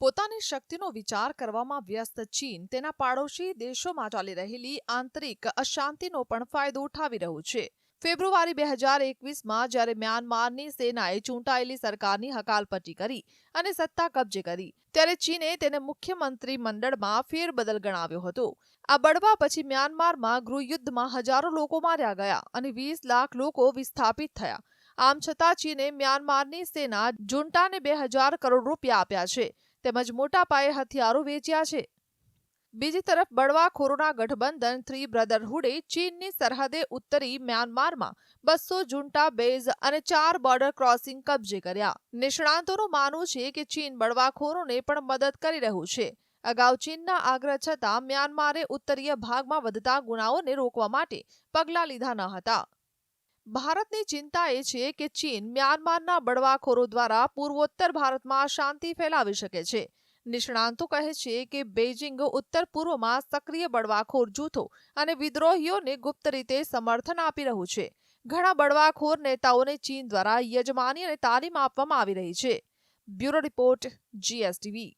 પોતાની શક્તિનો વિચાર કરવામાં વ્યસ્ત ચીન, તેના પાડોશી દેશોમાં ચાલી રહેલી આંતરિક અશાંતિનો પણ ફાયદો ઉઠાવી રહ્યું છે. ફેબ્રુઆરી બે હજાર એકવીસમાં જ્યારે મ્યાનમારની સેનાએ ચૂંટાયેલી સરકારની હકાલપટ્ટી કરી અને સત્તા કબજે કરી, ત્યારે ચીને તેને મુખ્યમંત્રી મંડળમાં ફેરબદલ ગણાવ્યો હતો. આ બળવા પછી મ્યાનમારમાં ગૃહયુદ્ધમાં હજારો લોકો માર્યા ગયા અને વીસ લાખ લોકો વિસ્થાપિત થયા. આમ છતાં ચીને મ્યાનમારની સેના જુન્ટાને બે હજાર કરોડ રૂપિયા આપ્યા છે. તેમજ મોટા પાયે હથિયારો વેચ્યા છે. બીજી તરફ બળવાખોરોના ગઠબંધન થ્રી બ્રધરહુડે ચીનની સરહદે ઉત્તરી મ્યાનમારમાં બસો જુંટા બેઝ અને ચાર બોર્ડર ક્રોસિંગ કબજે કર્યા. નિષ્ણાંતોનું માનવું છે કે ચીન બળવાખોરોને પણ મદદ કરી રહ્યું છે. અગાઉ ચીનના આગ્રહ છતાં મ્યાનમારે ઉત્તરીય ભાગમાં વધતા ગુનાઓને રોકવા માટે પગલાં લીધા ન હતા. ભારતની ચિંતા એ છે કે ચીન મ્યાનમારના બળવાખોરો દ્વારા પૂર્વોત્તર ભારતમાં શાંતિ ફેલાવી શકે છે. નિષ્ણાંતો કહે છે કે બેઇજિંગ ઉત્તર પૂર્વમાં સક્રિય બળવાખોર જૂથો અને વિદ્રોહીઓને ગુપ્ત રીતે સમર્થન આપી રહ્યું છે. ઘણા બળવાખોર નેતાઓને ચીન દ્વારા યજમાની અને તાલીમ આપવામાં આવી રહી છે. Bureau report, GSTV.